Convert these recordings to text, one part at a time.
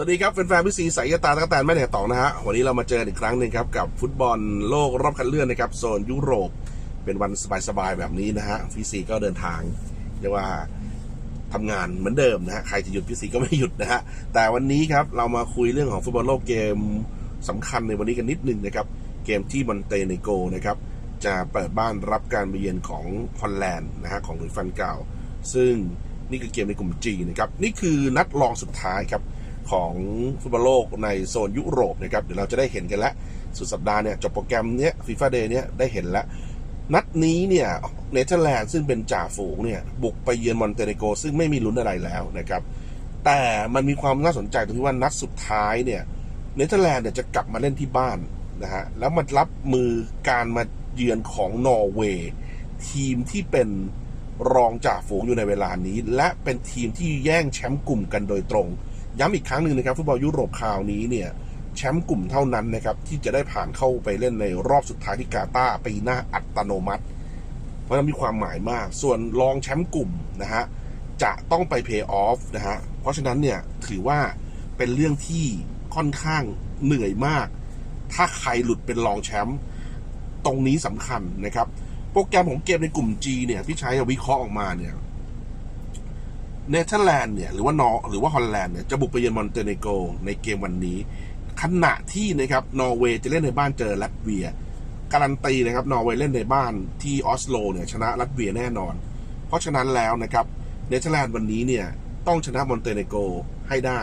วัสดีครับแฟนๆพี่ซีสายตาตะแตนแม่แหนตองนะฮะ วันนี้เรามาเจออีกครั้งหนึ่งครับ กับฟุตบอลโลกรอบคัดเลือกนะครับ โซนยุโรปเป็นวันสบายๆแบบนี้นะฮะ พี่ซีก็เดินทางเรียกว่าทำงานเหมือนเดิมนะฮะ ใครจะหยุดพี่ซีก็ไม่หยุดนะฮะ แต่วันนี้ครับเรามาคุยเรื่องของฟุตบอลโลกเกมสำคัญในวันนี้กันนิดนึงนะครับ เกมที่มอนเตเนโกนะครับจะเปิดบ้านรับการมาเยือนของฮอลแลนด์นะฮะของหลุยส์ฟันเก่าซึ่งนี่คือเกมในกลุ่ม G นะครับนี่คือนัดรองสุดท้ายครับ ของฟุตบอลโลกในโซนยุโรปนะครับเดี๋ยวเราจะได้เห็นกันแล้ว สุดสัปดาห์เนี่ยจบโปรแกรมเนี้ยฟีฟ่าเดย์เนี้ยได้เห็นแล้ว นัดนี้เนี่ยเนเธอร์แลนด์ซึ่งเป็นจ่าฝูงเนี่ยบุกไปเยือนมอนเตเนโกซึ่งไม่มีลุ้นอะไรแล้วนะครับแต่มันมีความน่าสนใจตรงที่ว่านัดสุดท้ายเนี่ยเนเธอร์แลนด์เนี่ยจะกลับมาเล่นที่บ้านนะฮะแล้วมันรับมือการมาเยือนของนอร์เวย์ทีมที่เป็นรองจ่าฝูงอยู่ในเวลานี้ และเป็นทีมที่แย่งแชมป์กลุ่มกันโดยตรง ย้ำอีกครั้งหนึ่งนะครับฟุตบอลยุโรปคราวนี้เนี่ยแชมป์กลุ่มเท่านั้นนะครับที่จะได้ผ่านเข้าไปเล่นในรอบสุดท้ายที่กาตาร์ปีหน้าอัตโนมัติ เพราะฉะนั้นมีความหมายมาก ส่วนรองแชมป์กลุ่มนะฮะจะต้องไปเพย์ออฟนะฮะเพราะฉะนั้นเนี่ยถือว่าเป็นเรื่องที่ค่อนข้างเหนื่อยมาก ถ้าใครหลุดเป็นรองแชมป์ตรงนี้สำคัญนะครับ โปรแกรมของเกมในกลุ่ม G เนี่ยที่ใช้วิเคราะห์ออกมาเนี่ย เนเธอร์แลนด์เนี่ยหรือว่านอหรือว่าฮอลแลนด์เนี่ยจะบุกไปเยือนมอนเตเนโกในเกมวันนี้ขณะที่นะครับนอร์เวย์จะเล่นในบ้านเจอลัตเวีย การันตีนะครับนอร์เวย์เล่นในบ้านที่ออสโลเนี่ยชนะลัตเวียแน่นอน เพราะฉะนั้นแล้วนะครับเนเธอร์แลนด์วันนี้เนี่ยต้องชนะมอนเตเนโกให้ได้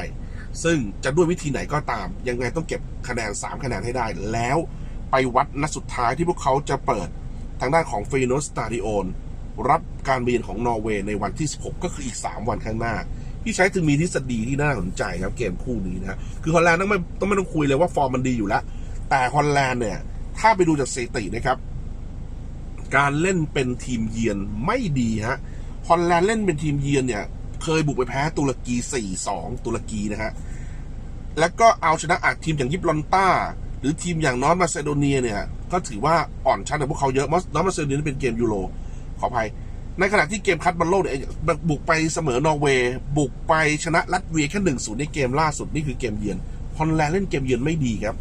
ซึ่งจะด้วยวิธีไหนก็ตาม ยังไงต้องเก็บคะแนน 3 คะแนนให้ได้ แล้วไปวัดนัดสุดท้ายที่พวกเขาจะเปิดทางด้านของฟรีโนสตาดิโอน รับการเบียนของนอร์เวย์ในวันที่ 16 ก็คืออีก 3 วันข้างหน้า พี่ใช้ถึงมีทฤษฎีที่น่าสนใจครับเกมคู่นี้นะคือฮอลแลนด์ต้องไม่ต้องไม่ต้องคุยเลยว่าฟอร์มมันดีอยู่แล้ว แต่ฮอลแลนด์เนี่ย ถ้าไปดูจากสถิตินะครับ การเล่นเป็นทีมเยือนไม่ดีฮะฮอลแลนด์เล่นเป็นทีมเยือนเนี่ย เคยบุกไปแพ้ตุรกี 4-2 ตุรกีนะฮะแล้วก็เอาชนะอาจทีมอย่างยิบลอนต้า หรือทีมอย่างนอร์มาซิโดเนียเนี่ย ก็ถือว่าอ่อนชั้นกับพวกเขาเยอะนอร์มาซิโดเนียเป็นเกมยูโร ขออภัย ในขณะที่เกมคัดบอลโลกเนี่ยบุกไปเสมอนอร์เวย์บุกไปชนะลัตเวียแค่หนึ่งศูนย์ในเกมล่าสุดนี่คือเกมเยือนฮอลแลนด์เล่นเกมเยือนไม่ดีครับ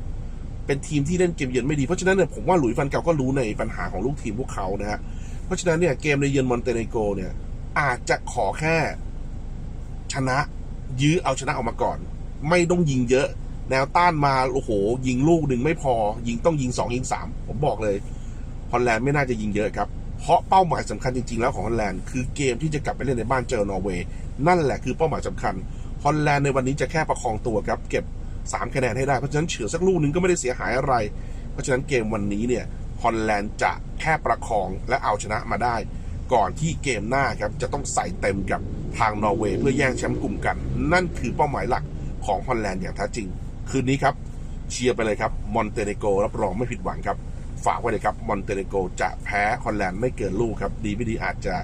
เป็นทีมที่เล่นเกมเยือนไม่ดีเพราะฉะนั้นเนี่ยผมว่าหลุยส์ฟันเกาก็รู้ในปัญหาของลูกทีมพวกเขานะฮะเพราะฉะนั้นเนี่ยเกมในเยือนมอนเตเนโกเนี่ยอาจจะขอแค่ชนะยื้อเอาชนะออกมาก่อน ไม่ต้องยิงเยอะ แนวต้านมาโอ้โห ยิงลูกหนึ่งไม่พอ ยิงต้องยิงสองยิงสามผมบอกเลยฮอลแลนด์ไม่น่าจะยิงเยอะครับ เพราะเป้าหมายสำคัญจริง ๆ แล้วของฮอลแลนด์คือเกมที่จะกลับไปเล่นในบ้านเจอนอร์เวย์นั่นแหละคือเป้าหมายสำคัญฮอลแลนด์ในวันนี้จะแค่ประคองตัวครับ เก็บ 3 คะแนนให้ได้ เพราะฉะนั้นเฉือสักลูกหนึงก็ไม่ได้เสียหายอะไร เพราะฉะนั้นเกมวันนี้เนี่ยฮอลแลนด์จะแค่ประคองและเอาชนะมาได้ ก่อนที่เกมหน้าครับจะต้องใส่เต็มกับทางนอร์เวย์เพื่อแย่งแชมป์กลุ่มกัน นั่นคือเป้าหมายหลักของฮอลแลนด์อย่างแท้จริง คืนนี้ครับเชียร์ไปเลยครับมอนเตเนโกรับรองไม่ผิดหวังครับ ฝากไว้เลยครับมอนเตเนโกจะแพ้ฮอลแลนด์ไม่เกินลูกครับ ดีไม่ดีอาจจะ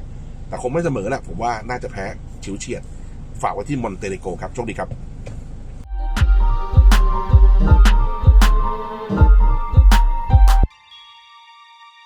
แต่คงไม่เสมอแหละผมว่าน่าจะแพ้ฉิวเฉียด ฝากไว้ที่มอนเตเนโกครับโชคดีครับ